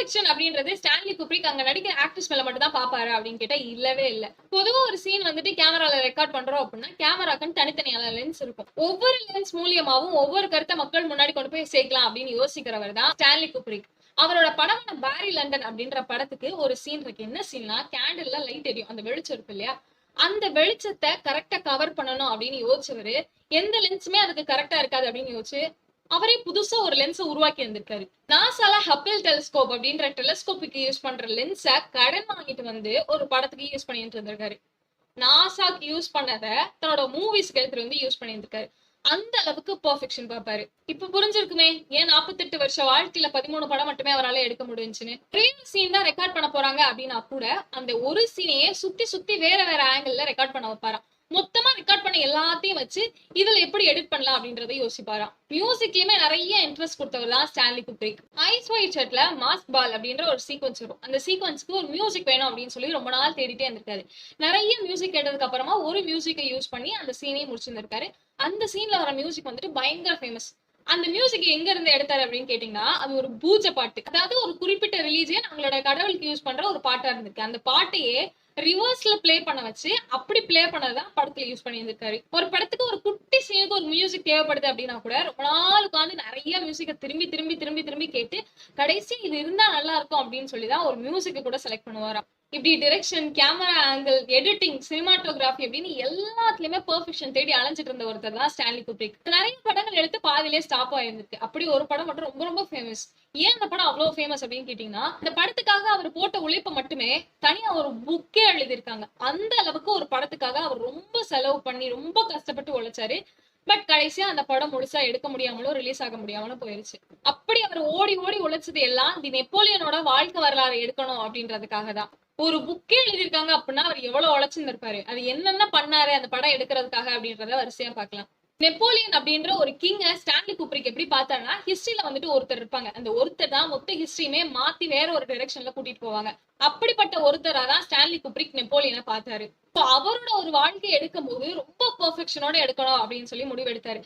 Perfection அப்படின்றது Stanley cupric அங்க நடிக்கிற ஆக்டர்ஸ் மேல மட்டும் தான் பாப்பாரு அப்படின்னு கேட்டா இல்லவே இல்ல. பொதுவா ஒரு சீன் வந்துட்டு கேமரால ரெக்கார்ட் பண்றோம் அப்படின்னா கேமராக்குன்னு தனித்தனியான லென்ஸ் இருக்கும். ஒவ்வொரு லென்ஸ் மூலியமாவும் ஒவ்வொரு கருத்தை மக்கள் முன்னாடி கொண்டு போய் சேர்க்கலாம் அப்படின்னு யோசிக்கிறவர் தான் ஸ்டான்லி குப்ரிக் அவரோட படமான பாரி லண்டன் அப்படின்ற படத்துக்கு ஒரு சீன் இருக்கு. என்ன சீன்னா கேண்டில்ல லைட் எரியும். அந்த வெளிச்சம் இருக்கு இல்லையா? அந்த வெளிச்சத்தை கரெக்டா கவர் பண்ணணும் அப்படின்னு யோசிச்சவரு எந்த லென்ஸுமே அதுக்கு கரெக்டா இருக்காது அப்படின்னு யோசிச்சு அவரே புதுசா ஒரு லென்ஸை உருவாக்கி இருந்திருக்காரு நாசால ஹப்பிள் டெலிஸ்கோப் அப்படின்ற டெலிஸ்கோப்புக்கு யூஸ் பண்ற லென்ஸை கடன் வாங்கிட்டு வந்து ஒரு படத்துக்கு யூஸ் பண்ணிட்டு இருந்திருக்காரு. நாசாக்கு யூஸ் பண்ணத தன்னோட மூவிஸ்க்கு எடுத்துட்டு வந்து யூஸ் பண்ணியிருந்திருக்காரு அந்த அளவுக்கு பர்ஃபெக்ஷன் பார்ப்பாரு இப்ப புரிஞ்சிருக்குமே ஏன் நாற்பத்தெட்டு வருஷ வாழ்க்கையில பதிமூணு படம் மட்டுமே அவரால எடுக்க முடிஞ்சுன்னு? ஒரே சீன் தான் ரெக்கார்ட் பண்ண போறாங்க அப்படின்னா கூட அந்த ஒரு சீனையே சுத்தி சுத்தி வேற வேற ஆங்கிள் ரெக்கார்ட் பண்ண வைப்பாராம். மொத்தமா பண்ண எல்லாத்தையும் வச்சு இதுல எப்படி எடிட் பண்ணலாம் அப்படின்றத யோசிப்பாராம் மியூசிக்லயுமே நிறைய இன்ட்ரெஸ்ட் கொடுத்தவர் தான் ஸ்டான்லி குப்ரிக் ஐஸ் ஒயிட் ஷர்ட்ல மாஸ்க் பால் அப்படின்ற ஒரு சீக்வன்ஸ் வரும். அந்த சீக்வன்ஸ்க்கு ஒரு மியூசிக் வேணும் அப்படின்னு சொல்லி ரொம்ப நாள் தேடிட்டே இருந்திருக்காரு. நிறைய மியூசிக் கேட்டதுக்கு அப்புறமா ஒரு மியூசிக்கை யூஸ் பண்ணி அந்த சீனையும் முடிச்சிருந்திருக்காரு. அந்த சீன்ல வர மியூசிக் வந்துட்டு பயங்கர ஃபேமஸ் அந்த மியூசிக் எங்க இருந்து எடுத்தாரு அப்படின்னு கேட்டீங்கன்னா அது ஒரு பூஜை பாட்டு. அதாவது ஒரு குறிப்பிட்ட ரிலீஜியன் அவங்களோட கடவுளுக்கு யூஸ் பண்ற ஒரு பாட்டா இருந்திருக்கு. அந்த பாட்டையே ரிவர்ஸ்ல பிளே பண்ண வச்சு அப்படி பிளே பண்ணதான் படத்துல யூஸ் பண்ணியிருந்திருக்காரு. ஒரு படத்துக்கு ஒரு குட்டி சீனுக்கு ஒரு மியூசிக் தேவைப்படுது அப்படின்னா கூட ரொம்ப நாள் உட்காந்து நிறைய மியூசிக்கை திரும்பி திரும்பி திரும்பி திரும்பி கேட்டு கடைசி இது இருந்தா நல்லா இருக்கும் அப்படின்னு சொல்லி தான் ஒரு மியூசிக்கை கூட செலக்ட் பண்ணுவாராம். இப்படி direction camera angle editing cinematography அப்படின்னு எல்லாத்துலயுமே பெர்ஃபெக்ஷன் தேடி அலைஞ்சிட்டு இருந்த ஒருத்தர் தான் ஸ்டான்லி குப்ரிக் நிறைய படங்கள் எடுத்து பாதிலே ஸ்டாப் ஆயிருந்திருக்கு. அப்படி ஒரு படம் மட்டும் ரொம்ப ரொம்ப ஃபேமஸ் ஏன் அந்த படம் அவ்வளவு ஃபேமஸ் அப்படின்னு கேட்டீங்கன்னா இந்த படத்துக்காக அவர் போட்ட உழைப்பு மட்டுமே தனியா ஒரு புக்கே எழுதியிருக்காங்க. அந்த அளவுக்கு ஒரு படத்துக்காக அவர் ரொம்ப செலவு பண்ணி ரொம்ப கஷ்டப்பட்டு உழைச்சாரு. பட் கடைசியா அந்த படம் முழுசா எடுக்க முடியாமலோ ரிலீஸ் ஆக முடியாமலோ போயிருச்சு. அப்படி அவர் ஓடி ஓடி உழைச்சது எல்லாம் தி நெப்போலியனோட வாழ்க்கை வரலாறு எடுக்கணும் அப்படின்றதுக்காக தான். ஒரு புக்கே எழுதியிருக்காங்க அப்படின்னா அவர் எவ்வளவு உழைச்சிருந்திருப்பாரு? அது என்னென்ன பண்ணாரு அந்த படம் எடுக்கிறதுக்காக அப்படின்றத வரிசையா பார்க்கலாம். நெப்போலியன் அப்படின்ற ஒரு கிங்க ஸ்டான்லி குப்ரிக் எப்படி பார்த்தாருன்னா ஹிஸ்டரியில வந்துட்டு ஒருத்தர் இருப்பாங்க. அந்த ஒருத்தர் தான் மொத்த ஹிஸ்டரியுமே மாத்தி வேற ஒரு டைரக்ஷன்ல கூட்டிட்டு போவாங்க. அப்படிப்பட்ட ஒருத்தரா தான் ஸ்டான்லி குப்ரிக் நெப்போலியனை பார்த்தாரு. இப்போ அவரோட ஒரு வாழ்க்கையை எடுக்கும் போது ரொம்ப பெர்ஃபெக்ஷனோட எடுக்கணும் அப்படின்னு சொல்லி முடிவெடுத்தாரு.